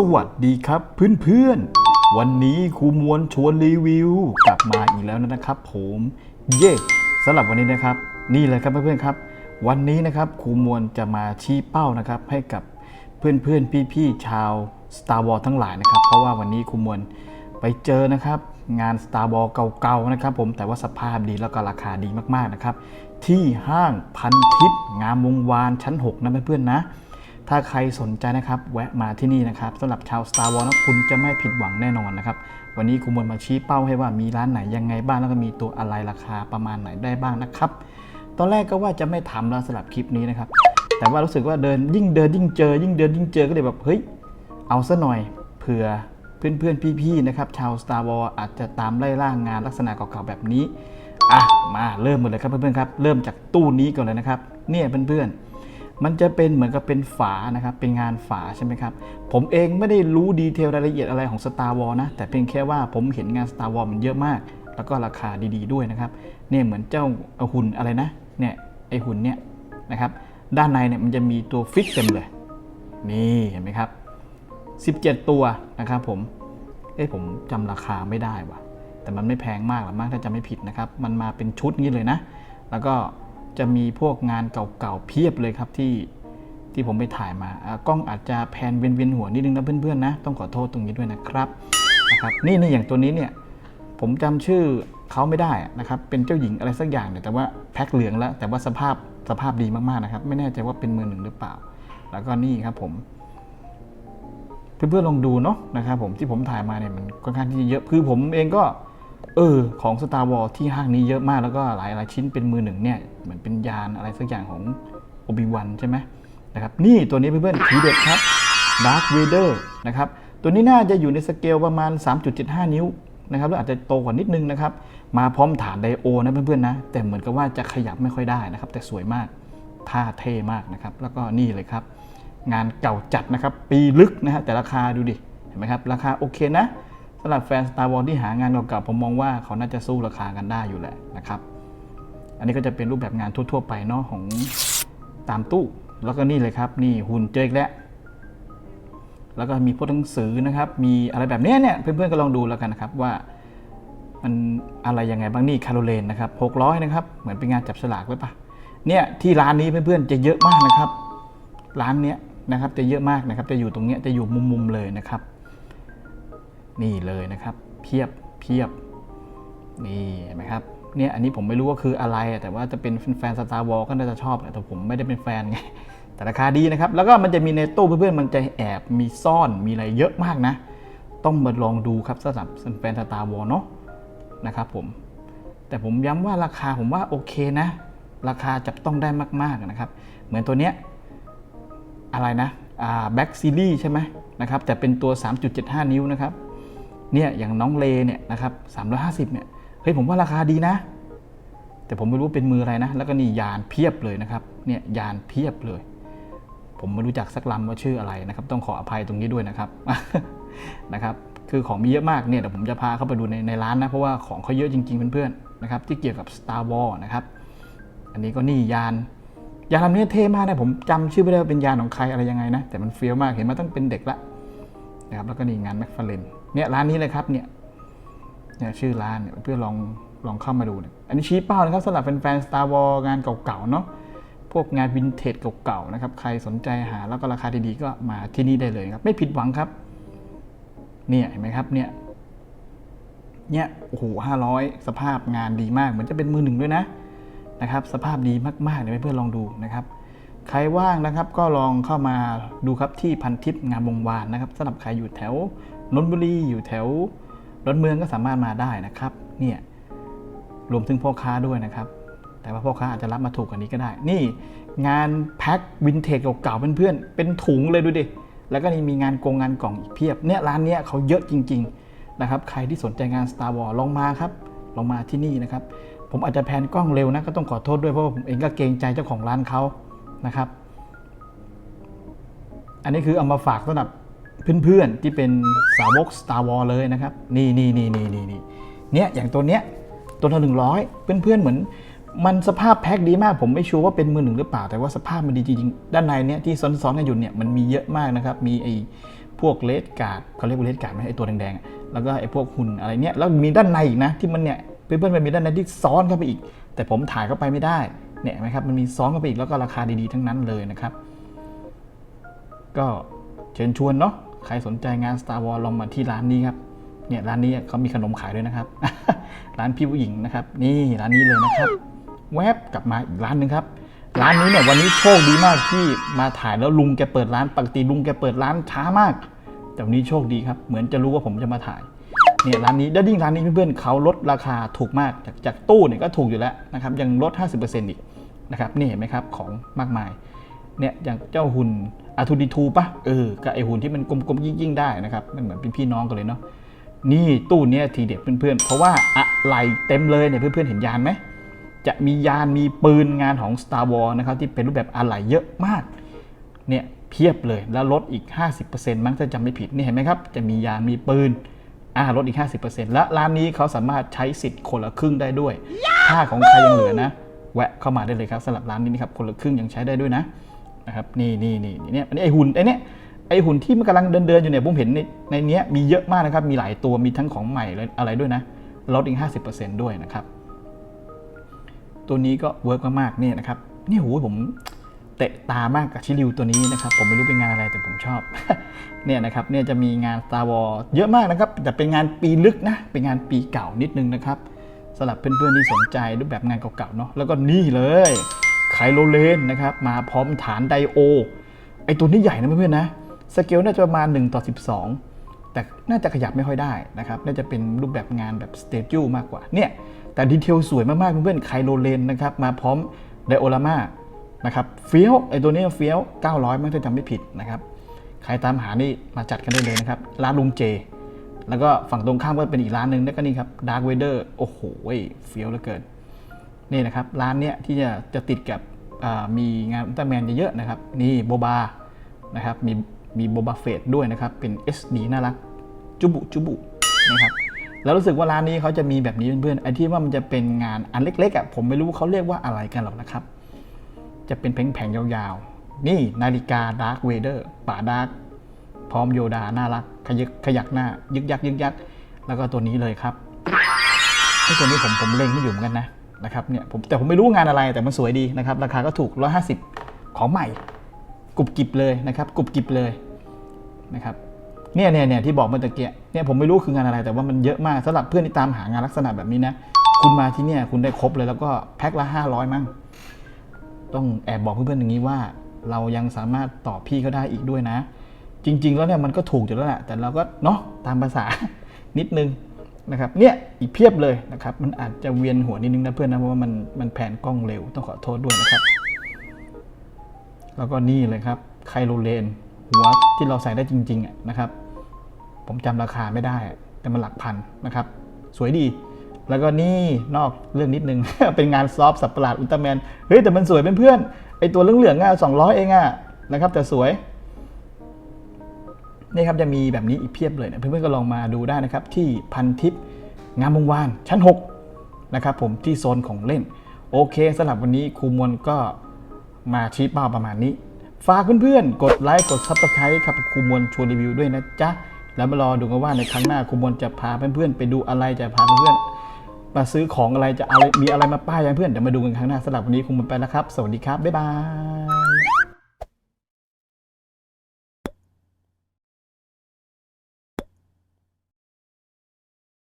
สวัสดีครับเพื่อนๆ วันนี้ครูมวลชวนรีวิว กลับมาอีกแล้วนะครับผมเย่สำหรับวันนี้นะครับ นี่เลยครับเพื่อนๆครับ วันนี้นะครับครูมวลจะมาชี้เป้านะครับ ให้กับเพื่อนๆพี่ๆชาว Star Wars ทั้งหลายนะครับ เพราะว่าวันนี้ครูมวลไปเจอนะครับงาน Star Wars เก่าๆนะครับผมแต่ว่าสภาพดีแล้วก็ราคาดีมากๆนะครับที่ห้างพันทิพย์งามวงวานชั้น 6นะเพื่อนๆนะ ถ้าใครสนใจนะครับ แวะมาที่นี่นะครับสำหรับชาว Star Wars นะคุณจะไม่ผิดหวังแน่นอนนะครับ วันนี้คุณมวลมาชี้เป้าให้ว่ามีร้านไหนยังไงบ้างแล้วก็มีตัวอะไรราคาประมาณไหนได้บ้างนะครับ ตอนแรกก็ว่าจะไม่ทำแล้วสำหรับคลิปนี้นะครับ แต่ว่ารู้สึกว่าเดินยิ่งเดินยิ่งเจอ ยิ่งเดินยิ่งเจอก็เลยแบบเฮ้ยเอาซะหน่อยเผื่อเพื่อนๆพี่ๆนะครับชาว Star Wars อาจจะตามไล่ล่างงานลักษณะเก่าๆแบบนี้อะมาเริ่มหมดเลยครับเพื่อนๆครับเริ่มจากตู้นี้ก่อนเลยนะครับ เนี่ยเพื่อนๆ มันจะเป็นเหมือนกับเป็นฝานะครับ เป็นงานฝาใช่ไหมครับ ผมเองไม่ได้รู้ดีเทลรายละเอียดอะไรของ Star War นะ แต่เพียงแค่ว่าผมเห็นงาน Star War มันเยอะมาก แล้วก็ราคาดีๆด้วยนะครับ เนี่ยเหมือนเจ้าหุ่นอะไรนะ เนี่ยไอหุ่นเนี่ยนะครับ ด้านในเนี่ยมันจะมีตัวฟิกเต็มเลย นี่เห็นไหมครับ 17 ตัวนะครับผม เอ้ผมจำราคาไม่ได้ว่ะ แต่มันไม่แพงมากหรอกมั้งถ้าจำไม่ผิดนะครับ มันมาเป็นชุดนี้เลยนะ แล้วก็ จะมีพวกงานเก่าๆเพียบเลยครับที่ที่ผมไปถ่ายมากล้องอาจจะแพนเวียนๆหัวนิดนึงนะเพื่อนๆนะต้องขอโทษตรงนี้ด้วยนะครับนะครับนี่นี่อย่างตัวนี้เนี่ยผมจำชื่อเขาไม่ได้นะครับเป็นเจ้าหญิงอะไรสักอย่างเนี่ยแต่ว่าแพ็คเหลืองแล้ว แต่ว่าสภาพสภาพดีมากๆนะครับ ไม่แน่ใจว่าเป็นมือหนึ่งหรือเปล่า แล้วก็นี่ครับผมเพื่อนๆลองดูเนาะนะครับผมที่ผมถ่ายมาเนี่ยมันค่อนข้างที่จะเยอะคือผมเองก็ เออของ Star Wars ที่ห้างนี้เยอะมากแล้วก็หลายหลายชิ้นเป็นมือหนึ่งเนี่ยเหมือนเป็นยานอะไรสักอย่างของโอบิวันใช่ไหมนะครับนี่ตัวนี้เพื่อนๆทีเด็ดครับ Dark Vader นะครับตัวนี้น่าจะอยู่ในสเกลประมาณ 3.75 นิ้วนะครับแล้วอาจจะโตกว่านิดนึงนะครับ มาพร้อมฐานไดโอนะเพื่อนๆนะ แต่เหมือนกับว่าจะขยับไม่ค่อยได้นะครับ แต่สวยมากท่าเท่มากนะครับ แล้วก็นี่เลยครับ งานเก่าจัดนะครับ ปีลึกนะฮะแต่ราคาดูดิ เห็นไหมครับ ราคาโอเคนะำหรับแฟน Star Wars ที่หางานเก่าๆผมมองว่าเขาน่าจะสู้ราคากันได้อยู่แหละนะครับ อันนี้ก็จะเป็นรูปแบบงานทั่วๆไปเนาะของตามตู้ แล้วก็นี่เลยครับ นี่หุ่นเจออีกแล้วแล้วก็มีพวกหนังสือนะครับ มีอะไรแบบเนี้ยเนี่ยเพื่อนๆก็ลองดูแล้วกันนะครับว่ามันอะไรยังไงบ้างนี่คาร์โรเลนนะครับ600นะครับ เหมือนเป็นงานจับฉลากไว้ปะเนี่ยที่ร้านนี้เพื่อนๆจะเยอะมากนะครับ ร้านเนี้ยนะครับจะเยอะมากนะครับ จะอยู่ตรงเนี้ยจะอยู่มุมๆเลยนะครับ นี่เลยนะครับ เพียบเพียบนี่เห็นไหมครับเนี่ยอันนี้ผมไม่รู้ว่าคืออะไร แต่ว่าจะเป็นแฟนสตาร์วอลก็น่าจะชอบแหละแต่ผมไม่ได้เป็นแฟนไงแต่ราคาดีนะครับ แล้วก็มันจะมีในตู้เพื่อนๆมันจะแอบมีซ่อนมีอะไรเยอะมากนะ ต้องมาลองดูครับสำหรับแฟนสตาร์วอลเนาะนะครับผม แต่ผมย้ำว่าราคาผมว่าโอเคนะ ราคาจับต้องได้มากๆนะครับ เหมือนตัวเนี้ยอะไรนะแบ็กซีรีส์ใช่ไหมนะครับแต่เป็นตัว 3.75 นิ้วนะครับ เนี่ยอย่างน้องเลเนี่ยนะครับ350เนี่ยเฮ้ยผมว่าราคาดีนะ แต่ผมไม่รู้เป็นมืออะไรนะ แล้วก็นี่ยานเพียบเลยนะครับเนี่ยยานเพียบเลย ผมไม่รู้จักสักลำว่าชื่ออะไรนะครับ ต้องขออภัยตรงนี้ด้วยนะครับนะครับ คือของมีเยอะมากเนี่ยเดี๋ยวผมจะพาเข้าไปดูในในร้านนะเพราะว่าของเขาเยอะจริงๆเพื่อนๆนะครับที่เกี่ยวกับ Star Wars นะครับอันนี้ก็นี่ยานยานลำนี้เท่มากนะผมจำชื่อไม่ได้ว่าเป็นยานของใครอะไรยังไงนะแต่มันเฟี้ยวมากเห็นมาตั้งเป็นเด็กละนะครับแล้วก็นี่งานแม็กฟาเลน เนี่ยร้านนี้เลยครับเนี่ยเนี่ยชื่อร้านเนี่ยเพื่อลองลองเข้ามาดูเนี่ยอันนี้ชี้เป้านะครับสำหรับแฟนๆ Star Wars งานเก่าๆเนาะพวกงานวินเทจเก่าๆนะครับใครสนใจหาแล้วก็ราคาดีๆก็มาที่นี่ได้เลยครับ ไม่ผิดหวังครับ เนี่ยเห็นไหมครับเนี่ยเนี่ยโอ้โหห้าร้อยสภาพงานดีมาก เหมือนจะเป็นมือหนึ่งด้วยนะนะครับ สภาพดีมากๆเลยเพื่อนๆลองดูนะครับ ใครว่างนะครับก็ลองเข้ามาดูครับที่พันทิพย์งามวงวานนะครับสำหรับใครอยู่แถว นนทบุรีอยู่แถวรถเมืองก็สามารถมาได้นะครับ เนี่ยรวมถึงพ่อค้าด้วยนะครับ แต่ว่าพ่อค้าอาจจะรับมาถูกกว่านี้ก็ได้ นี่งานแพ็ควินเทจเก่าๆเพื่อนๆเป็นถุงเลยดูดิแล้วก็นี่มีงานกงงานกล่องอีกเพียบเนี่ยร้านเนี้ยเขาเยอะจริง ๆนะครับ ใครที่สนใจงาน Star Wars ลองมาครับลองมาที่นี่นะครับ ผมอาจจะแพนกล้องเร็วนะก็ต้องขอโทษด้วยเพราะว่าผมเองก็เกรงใจเจ้าของร้านเขานะครับ อันนี้คือเอามาฝากสำหรับ เพื่อนๆที่เป็นสาวก Star Wars เลยนะครับ นี่นี่นี่นี่นี่นี่เนี่ยอย่างตัวเนี้ยตัวละหนึ่งร้อยเพื่อนๆเหมือน มันสภาพแพ็คดีมากผมไม่ชัวร์ว่าเป็นมือหนึ่งหรือเปล่า แต่ว่าสภาพมันดีจริงๆด้านในเนี่ยที่ซ้อนๆกันอยู่เนี่ยมันมีเยอะมากนะครับ มีไอ้พวกเลดการ์ดเขาเรียกว่าเลดการ์ดไหมไอตัวแดงๆแล้วก็ไอพวกหุ่นอะไรเนี้ยแล้วมีด้านในอีกนะที่มันเนี่ยเพื่อนๆมันมีด้านในที่ซ้อนเข้าไปอีก แต่ผมถ่ายเข้าไปไม่ได้เนี่ยนไหมครับมันมีซ้อนเข้าไปอีกแล้วก็ราคาดีๆทั้งนั้นเลยนะครับ ก็เชิญชวนเนาะ ใครสนใจงาน Star Wars ลองมาที่ร้านนี้ครับเนี่ยร้านนี้เขามีขนมขายด้วยนะครับ ร้านพี่ผู้หญิงนะครับ นี่ร้านนี้เลยนะครับ แวบกลับมาอีกร้านหนึ่งครับ ร้านนี้เนี่ยวันนี้โชคดีมากที่มาถ่ายแล้วลุงแกเปิดร้านปกติลุงแกเปิดร้านช้ามาก แต่วันนี้โชคดีครับ เหมือนจะรู้ว่าผมจะมาถ่ายเนี่ยร้านนี้แล้วยิ่งร้านนี้เพื่อนๆเขาลดราคาถูกมากจากจากตู้เนี่ยก็ถูกอยู่แล้วนะครับยังลด 50%อีกนะครับนี่เห็นไหมครับของมากมายเนี่ยอย่างเจ้าหุ่น อาทูดีทูปะเออกับไอหุ่นที่มันกลมๆยิ่งๆได้นะครับ มันเหมือนเป็นพี่น้องกันเลยเนาะนี่ตู้เนี้ยทีเด็ดเพื่อนๆ เพราะว่าอะไรเต็มเลยเนี่ยเพื่อนๆเห็นยานไหมจะมียานมีปืนงานของ Star Wars นะครับที่เป็นรูปแบบอะไหล่เยอะมากเนี่ยเพียบเลยแล้วลดอีก 50%มั้งถ้าจำไม่ผิดนี่เห็นไหมครับ จะมียานมีปืนอ่าลดอีก 50%และร้านนี้เขาสามารถใช้สิทธิ์คนละครึ่งได้ด้วย ถ้าของใครยังเหลือนะ แวะเข้ามาได้เลยครับสำหรับร้านนี้นะครับคนละครึ่งยังใช้ได้ด้วยนะ นะครับนี่นี่นี่นี่เนี่ยอันนี้ไอหุ่นไอเนี้ยไอหุ่นที่มันกำลังเดินเดินอยู่เนี่ยผมเห็นในในเนี้ยมีเยอะมากนะครับมีหลายตัวมีทั้งของใหม่อะไรด้วยนะลดอีก50%ด้วยนะครับ ตัวนี้ก็เวิร์กมากๆเนี่ยนะครับนี่โหผมเตะตามากกับชิลิวตัวนี้นะครับ ผมไม่รู้เป็นงานอะไรแต่ผมชอบ เนี่ยนะครับเนี่ยจะมีงาน Star Wars เยอะมากนะครับ แต่เป็นงานปีลึกนะ เป็นงานปีเก่านิดนึงนะครับสำหรับเพื่อนๆที่สนใจรูปแบบงานเก่าๆเนาะแล้วก็นี่เลย ไคโลเลนนะครับมาพร้อมฐานไดโอ ไอตัวนี้ใหญ่นะเพื่อนๆนะ สเกลน่าจะประมาณ 1 ต่อ 12 แต่น่าจะขยับไม่ค่อยได้นะครับ น่าจะเป็นรูปแบบงานแบบสเตจูมากกว่า เนี่ย แต่ดีเทลสวยมากๆเพื่อนๆไคโลเลนนะครับมาพร้อมไดโอลาม่านะครับเฟี้ยวไอตัวนี้เฟี้ยว 900มั้งถ้าจำไม่ผิดนะครับ ใครตามหานี่มาจัดกันได้เลยนะครับ ร้านลุงเจ แล้วก็ฝั่งตรงข้ามก็เป็นอีกร้านหนึ่งแล้วก็นี่ครับดาร์ v เวเดอร์โอ้โหเฟี้ยวเหลือเกิน นี่นะครับร้านเนี้ยที่จะจะติดกับมีงานอุลตร้าแมนเยอะๆนะครับนี่โบบานะครับมีมีโบบาเฟตด้วยนะครับเป็น SD น่ารักจุบุจุบุนะครับแล้วรู้สึกว่าร้านนี้เขาจะมีแบบนี้เพื่อนๆไอ้ที่ว่ามันจะเป็นงานอันเล็กๆอะผมไม่รู้เขาเรียกว่าอะไรกันหรอกนะครับ จะเป็นแผงๆยาวๆ นี่นาฬิกาดาร์ v เวเดอร์ป่าดาร์กพร้อมโยดาน่ารักขยึกขยักหน้า ยึกยักยึกยักแล้วก็ตัวนี้เลยครับไอ้ตัวนี้ผมผมเล็งไม่อยู่เหมือนกันนะ นะครับเนี่ยผมแต่ผมไม่รู้งานอะไรแต่มันสวยดีนะครับราคาก็ถูก 150 ของใหม่กรุบกริบเลยนะครับกรุบกริบเลยนะครับเนี่ยเนี่ยเนี่ยที่บอกเมื่อตะเกียเนี่ยผมไม่รู้คืองานอะไรแต่ว่ามันเยอะมากสำหรับเพื่อนที่ตามหางานลักษณะแบบนี้นะคุณมาที่เนี่ยคุณได้ครบเลยแล้วก็แพ็คละ 500 มั้งต้องแอบบอกเพื่อนๆอย่างนี้ว่า เรายังสามารถต่อพี่เขาได้อีกด้วยนะ จริง ๆ แล้วเนี่ยมันก็ถูกอยู่แล้วแหละแต่เราก็เนาะตามภาษานิดนึง นะครับเนี่ยอีกเพียบเลยนะครับมันอาจจะเวียนหัวนิดนึงนะเพื่อนนะเพราะว่ามันมันแผนกล้องเร็วต้องขอโทษด้วยนะครับ แล้วก็นี่เลยครับไคโลเลนหัวที่เราใส่ได้จริงๆอะนะครับ ผมจำราคาไม่ได้ แต่มันหลักพันนะครับ สวยดี แล้วก็นี่นอกเรื่องนิดนึง เป็นงานซอฟสับประหลาดอุลตร้าแมนเฮ้ยแต่มันสวยเป็นเพื่อนไอตัวเหลืองๆอะสองร้อยเองอะนะครับแต่สวย นี่ครับจะมีแบบนี้อีกเพียบเลยนะเพื่อนๆก็ลองมาดูได้นะครับ ที่พันทิพย์งามวงวานชั้น 6 นะครับผมที่โซนของเล่น โอเคสำหรับวันนี้ครูมวลก็มาชี้เป้าประมาณนี้ ฝากเพื่อนๆ กดไลค์กดซับสไครต์ครับครูมวลชวนรีวิวด้วยนะจ๊ะ แล้วมารอดูกันว่าในครั้งหน้าครูมวลจะพาเพื่อนๆไปดูอะไรจะพาเพื่อนๆมาซื้อของอะไรจะอะไรมีอะไรมาป้ายให้เพื่อนเดี๋ยวมาดูกันครั้งหน้าสำหรับวันนี้ครูมวลไปแล้วครับ สวัสดีครับบ๊ายบาย